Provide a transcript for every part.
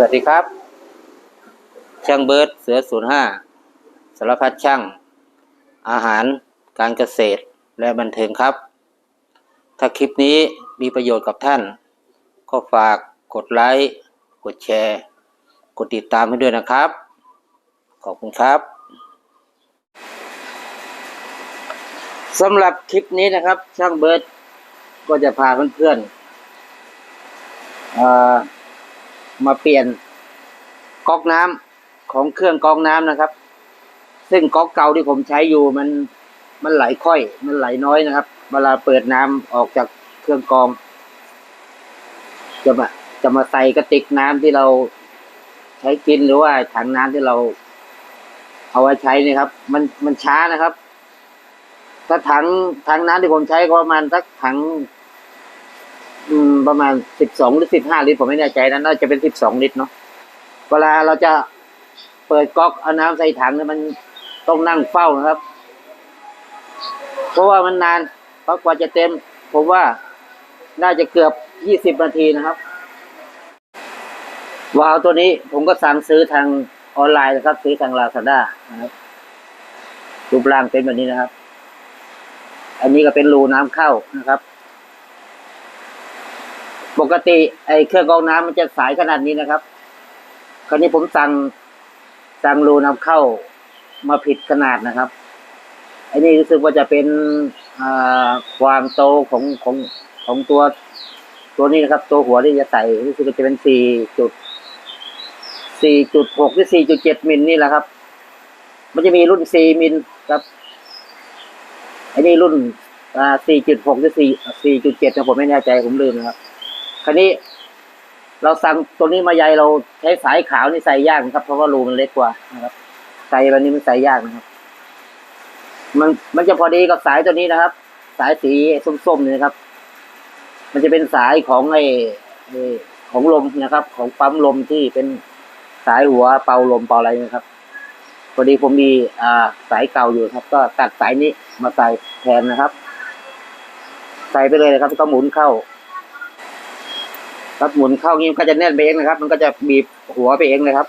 สวัสดีครับ ช่างเบิร์ดเสือศูนย์ห้าสารพัดช่าง อาหารการเกษตรและบันเทิงครับ ถ้าคลิปนี้มีประโยชน์กับท่าน ก็ฝากกดไลค์ กดแชร์ กดติดตามให้ด้วยนะครับ ขอบคุณครับสำหรับคลิปนี้นะครับ ช่างเบิร์ดก็จะพาเพื่อนๆอ่อ มาเปลี่ยนก๊อกน้ำของเครื่องกรองน้ำนะครับ ซึ่งก๊อกเก่าที่ผมใช้อยู่มันมันไหลค่อย มันไหลน้อยนะครับ เวลาเปิดน้ำออกจากเครื่องกรอง จะมาจะมาใส่กระติกน้ำที่เราใช้กินหรือว่าถังน้ำที่เรา เอาไว้ใช้นี่ครับ มันมันช้านะครับ ถ้าถังถังน้ำที่ผมใช้ก็ประมาณสักถัง อืม ประมาณสิบสองหรือสิบห้าลิตรผมไม่แน่ใจนะน่าจะเป็นสิบสองลิตรเนาะเวลาเราจะเปิดก๊อกเอาน้ำใส่ถังเนี่ยมันต้องนั่งเฝ้านะครับ เพราะว่ามันนานเพราะกว่าจะเต็ม ผมว่าน่าจะเกือบยี่สิบนาทีนะครับวาล์วตัวนี้ผมก็สั่งซื้อทางออนไลน์นะครับ ซื้อทางลาซาด้านะครับรูปร่างเป็นแบบนี้นะครับ อันนี้ก็เป็นรูน้ำเข้านะครับ ปกติไอ้เครื่องกรองน้ำมันจะสายขนาดนี้นะครับ คราวนี้ผมสั่งสั่งรูนำเข้ามาผิดขนาดนะครับอ้นี่รู้สึกว่าจะเป็นอ่าความโตของของของตัวตัวนี้นะครับ ตัวหัวที่จะใส่รู้สึกว่าจะเป็นสี่จุดสี่จุดหกหรือสี่จุดเจ็ดมิลนี่แหละครับ มันจะมีรุ่นสี่มิลครับอ้นี่รุ่นสี่จุดหกหรือสี่สี่จุดเจ็ดนะผมไม่แน่ใจผมลืมนะครับ ราวนี้ เราสั่งตัวนี้มาใยเราใช้สายขาวนี่ใส่ยากนะครับ เพราะว่ารูมันเล็กกว่านะครับ ใส่แบบนี้มันใส่ยากนะครับ มันมันจะพอดีกับสายตัวนี้นะครับ สายสีส้มๆนี่นะครับ มันจะเป็นสายของไอ้ไอ้ของลมนะครับ ของปั๊มลมที่เป็นสายหัวเป่าลมเป่าอะไรนะครับพอดีผมมีอ่าสายเก่าอยู่ครับ ก็ตัดสายนี้มาใส่แทนนะครับ ใส่ไปเลยนะครับก็หมุนเข้า ครับหมุนเข้างี้มันก็จะแน่นไปเองนะครับ มันก็จะบีบหัวไปเองเลยครับ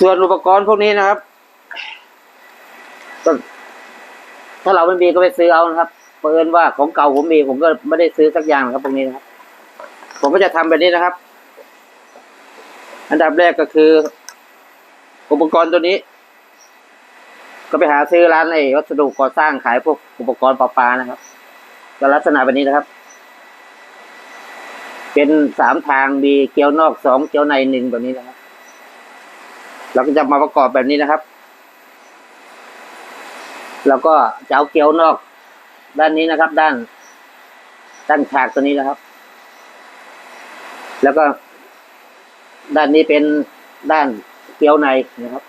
ส่วนอุปกรณ์พวกนี้นะครับถ้าเราไม่มีก็ไปซื้อเอานะครับเปินว่าของเก่าผมมีผมก็ไม่ได้ซื้อสักอย่างนะครับพวกนี้นะครับ ผมก็จะทำแบบนี้นะครับ อันดับแรกก็คือ อุปกรณ์ตัวนี้ ก็ไปหาซื้อร้านไอ้วัสดุก่อสร้างขายพวกอุปกรณ์ประปานะครับก็ลักษณะแบบนี้นะครับ เป็นสามทางมีเกลียวนอกสองเกลียวในหนึ่งแบบนี้นะครับเราก็จะมาประกอบแบบนี้นะครับแล้วก็จะเอาเกลียวนอก ด้านนี้นะครับ ด้าน ด้านฉากตัวนี้นะครับ แล้วก็ ด้านนี้เป็นด้านเกลียวในนะครับ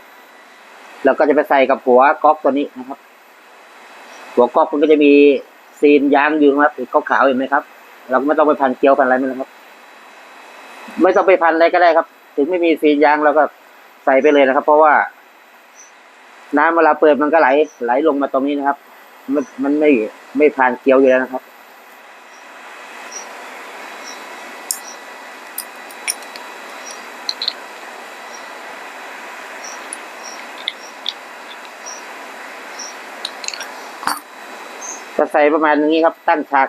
แล้วก็จะไปใส่กับหัวก๊อกตัวนี้นะครับ หัวก๊อกมันก็จะมีซีนยางอยู่นะครับสีขาวๆเห็นไหมครับ เราก็ไม่ต้องไปพันเกลียวพันอะไรไมันนะครับ ไม่ต้องไปพันอะไรก็ได้ครับ ถึงไม่มีซีนยางเราก็ใส่ไปเลยนะครับ เพราะว่า น้ำเวลาเปิดมันก็ไหลไหลลงมาตรงนี้นะครับ มันมันไม่ไม่ผ่านเกลียวอยู่แล้วนะครับ จะใส่ประมาณนี้ครับ ตั้งฉาก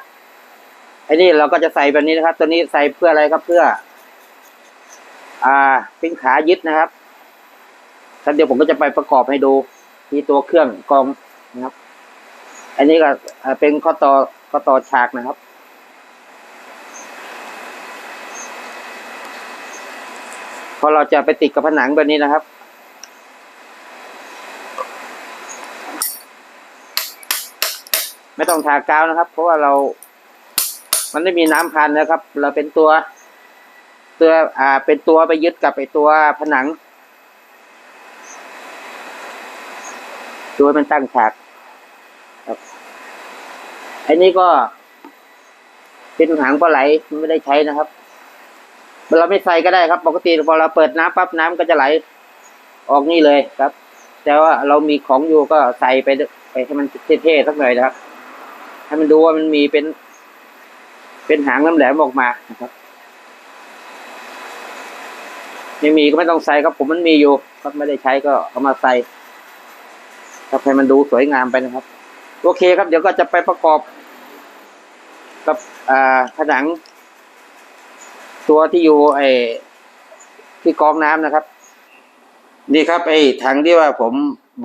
ไอ้นี่เราก็จะใส่แบบนี้นะครับ ตัวนี้ใส่เพื่ออะไรครับเพื่อ อ่าเป็นขายึดนะครับแล้วเดี๋ยวผมก็จะไปประกอบให้ดู มีตัวเครื่องกองนะครับ อันนี้ก็เป็นข้อต่อข้อต่อฉากนะครับพอเราจะไปติดกับผนังแบบนี้นะครับ ไม่ต้องทากาวนะครับ เพราะว่าเรา มันไม่มีน้ำพันนะครับ เราเป็นตัวตัวอ่า เป็นตัวไปยึดกับไอตัวผนังตัวมันตั้งฉากครับอันนี้ก็ เป็นหางปลาไหลไม่ได้ใช้นะครับเราไม่ใส่ก็ได้ครับ ปกติพอเราเปิดน้ำปั๊บน้ำก็จะไหล ออกนี่เลยครับ แต่ว่าเรามีของอยู่ก็ใส่ไปไปให้มันเท่ๆสักหน่อยนะครับ ให้มันดูว่ามันมีเป็น เป็นหางน้ำแหลมออกมานะครับไม่มีก็ไม่ต้องใส่ครับผมมันมีอยู่ครับไม่ได้ใช้ก็เอามาใส่ครับให้มันดูสวยงามไปนะครับ โอเคครับ เดี๋ยวก็จะไปประกอบ กับอ่าผนัง ตัวที่อยู่ไอ้ที่กรองน้ำนะครับ นี่ครับไอ้ถังที่ว่าผม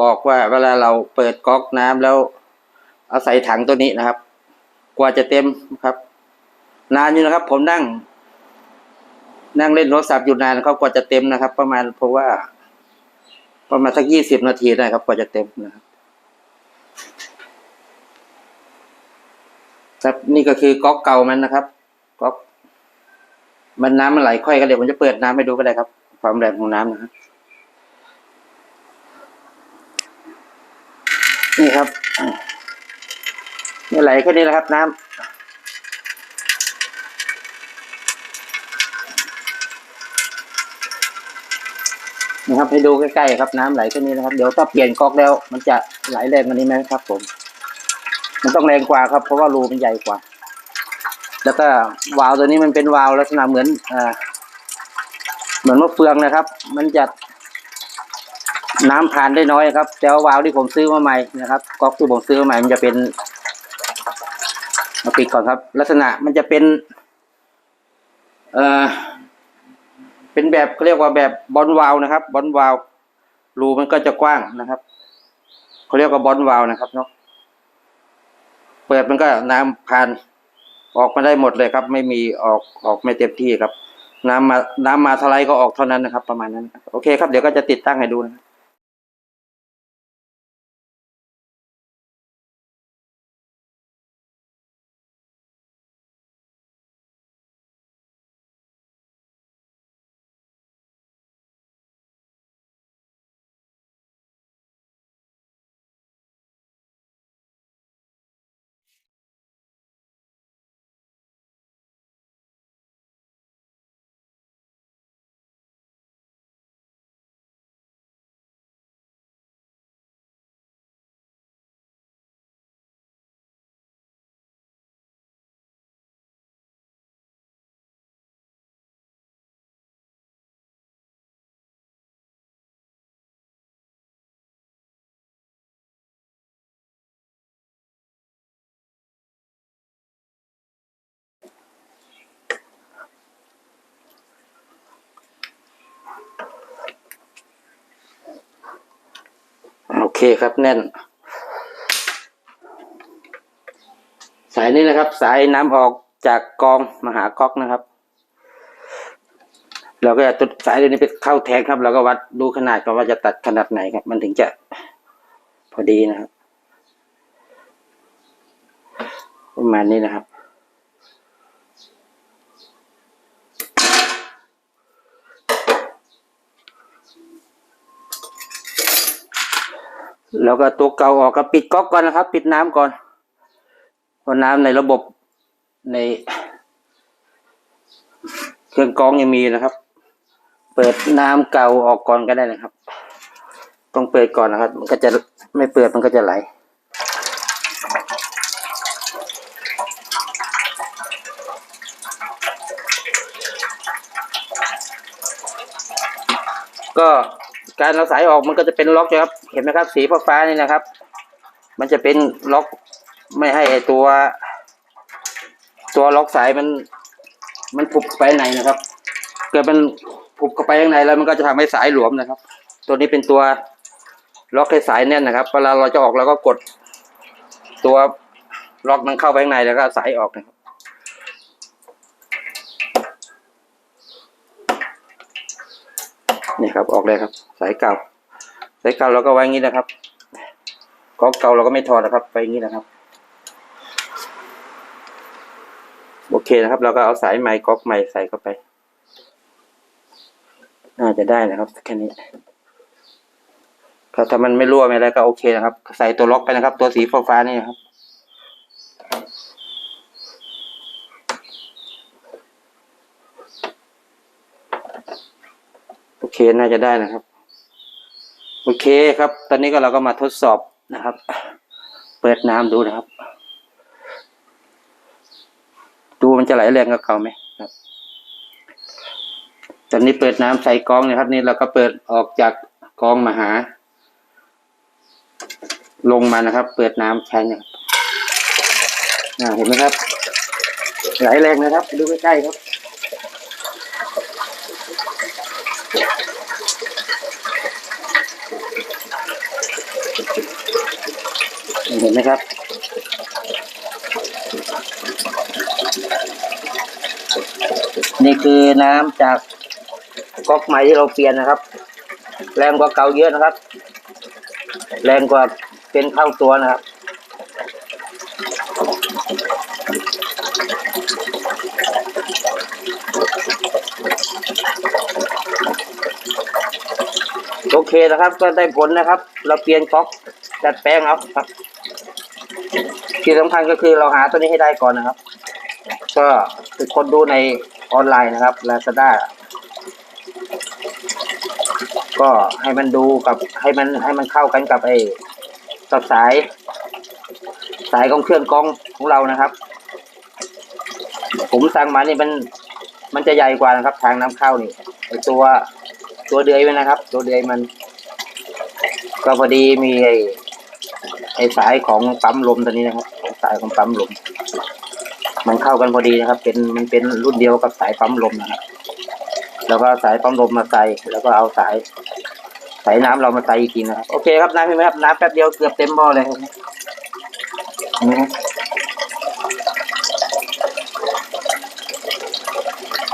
บอกว่าเวลาเราเปิดก๊อกน้ำแล้ว เอาใส่ถังตัวนี้นะครับ กว่าจะเต็มครับ นานอยู่นะครับ ผมนั่ง นั่งเล่นโทรศัพท์อยู่นานนะครับกว่าจะเต็มนะครับ ประมาณเพราะว่า ประมาณสักยี่สิบนาทีได้ครับ กว่าจะเต็มนะครับครับนี่ก็คือก๊อกเก่ามันนะครับก๊อกมันน้ำมันไหลค่อยกันเดี๋ยวผมจะเปิดน้ำให้ดูก็ได้ครับ ความแรงของน้ำนะครับนี่ครับ นี่ไหลแค่นี้นะครับ น้ำนะครับให้ดูใกล้ๆครับน้ำไหลแค่นี้นะครับ เดี๋ยวถ้าเปลี่ยนก๊อกแล้ว มันจะไหลแรงกว่านี้ไหมครับ ผม มันต้องแรงกว่าครับ เพราะว่ารูมันใหญ่กว่า แล้วก็วาล์วตัวนี้มันเป็นวาล์วลักษณะเหมือนอ่าเหมือนมะเฟืองนะครับ มันจะน้ำผ่านได้น้อยครับ แต่ว่าวาล์วที่ผมซื้อมาใหม่นะครับก๊อกที่ผมซื้อมาใหม่มันจะเป็น มาปิดก่อนครับ ลักษณะมันจะเป็น เอ่อ เป็นแบบเขาเรียกว่าแบบบอลวาลนะครับ บอลวาลรูมันก็จะกว้างนะครับเขาเรียกว่าบอลวาลนะครับเนาะเปิดมันก็น้ำผ่านออกมาได้หมดเลยครับ ไม่มีออกออกไม่เต็มที่ครับ น้ำมาน้ำมาท่าไรก็ออกเท่านั้นนะครับ ประมาณนั้น โอเคครับเดี๋ยวก็จะติดตั้งให้ดูนะ ครับโอเคครับแน่น สายนี้นะครับ สายน้ำออกจากกองมหาก๊อกนะครับ เราก็จะตุดสายตัวนี้ไปเข้าแทงครับ เราก็วัดดูขนาดก่อนว่าจะตัดขนาดไหนครับ มันถึงจะพอดีนะครับ ประมาณนี้นะครับ แล้วก็ตัวเก่าออกก็ปิดก๊อกก่อนนะครับ ปิดน้ำก่อนเพราะน้ำในระบบใน เครื่องกรองยังมีนะครับ เปิดน้ำเก่าออกก่อนก็ได้นะครับ ต้องเปิดก่อนนะครับ มันก็จะไม่เปิดมันก็จะไหลก็ การเอาสายออกมันก็จะเป็นล็อกนะครับ เห็นไหมครับ สีฟ้าๆนี่นะครับ มันจะเป็นล็อกไม่ให้ไอตัว ตัวล็อกสายมัน มันผุบไปไหนนะครับ เกิดมันผุบเข้าไปข้างในแล้วมันก็จะทำให้สายหลวมนะครับ ตัวนี้เป็นตัวล็อกให้สายแน่นนะครับเวลาเราจะออกเราก็กด ตัวล็อกมันเข้าไปข้างในแล้วก็สายออกนะครับ นี่ครับออกเลยครับ สายเก่า สายเก่าเราก็ไว้งี้นะครับก๊อกเก่าเราก็ไม่ถอดนะครับ ไปงี้นะครับ โอเคนะครับ เราก็เอาสายไม้ก๊อกใหม่ใส่เข้าไป น่าจะได้นะครับแค่นี้ถ้ามันไม่รั่วไม่อะไรก็โอเคนะครับ ใส่ตัวล็อกไปนะครับ ตัวสีฟ้าๆนี่นะครับ โอเคน่าจะได้นะครับ โอเคครับ ตอนนี้ก็เราก็มาทดสอบนะครับ เปิดน้ำดูนะครับ ดูมันจะไหลแรงกับเขาไหมครับ ตอนนี้เปิดน้ำใส่กองนะครับ นี่เราก็เปิดออกจากกองมาหา ลงมานะครับ เปิดน้ำใช้นะครับอ่าเห็นไหมครับ ไหลแรงนะครับ ดูใกล้ๆครับ เห็นไหมครับ นี่คือน้ำจากก๊อกใหม่ที่เราเปลี่ยนนะครับ แรงกว่าเก่าเยอะนะครับ แรงกว่าเป็นเท่าตัวนะครับโอเคนะครับก็ได้ผลนะครับ เราเปลี่ยนก๊อกจัดแปลงเอาครับ ที่สำคัญก็คือเราหาตัวนี้ให้ได้ก่อนนะครับ ก็คือคนดูในออนไลน์นะครับ Lazada ก็ให้มันดูกับให้มันให้มันเข้ากันกับไอ้กับสาย สายของเครื่องกรองของเรานะครับ ผมสั่งมานี่มันมันจะใหญ่กว่านะครับ ทางน้ำเข้านี่ไอตัวตัวเดือยมันนะครับ ตัวเดือยมัน ก็พอดีมีไอ้ ไอ้สายของปั๊มลมตัวนี้นะครับสายของปั๊มลม มันเข้ากันพอดีนะครับ เป็นมันเป็นรุ่นเดียวกับสายปั๊มลมนะครับ แล้วก็สายปั๊มลมมาใส่แล้วก็เอาสายสายน้ำเรามาใส่อีกทีนะครับโอเคครับน้ำเห็นไหมครับน้ำแป๊บเดียวเกือบเต็มหม้อเลยครับนไหมครับ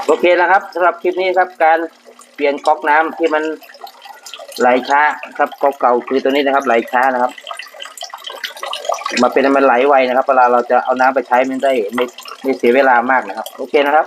โอเคนะครับสำหรับคลิปนี้ครับการเปลี่ยนก๊อกน้ำที่มันไหลช้าครับก๊อกเก่าคือตัวนี้นะครับไหลช้านะครับ มาเป็นมันไหลไวนะครับเวลาเราจะเอาน้ำไปใช้มันได้ไม่ไม่เสียเวลามากนะครับ โอเคนะครับ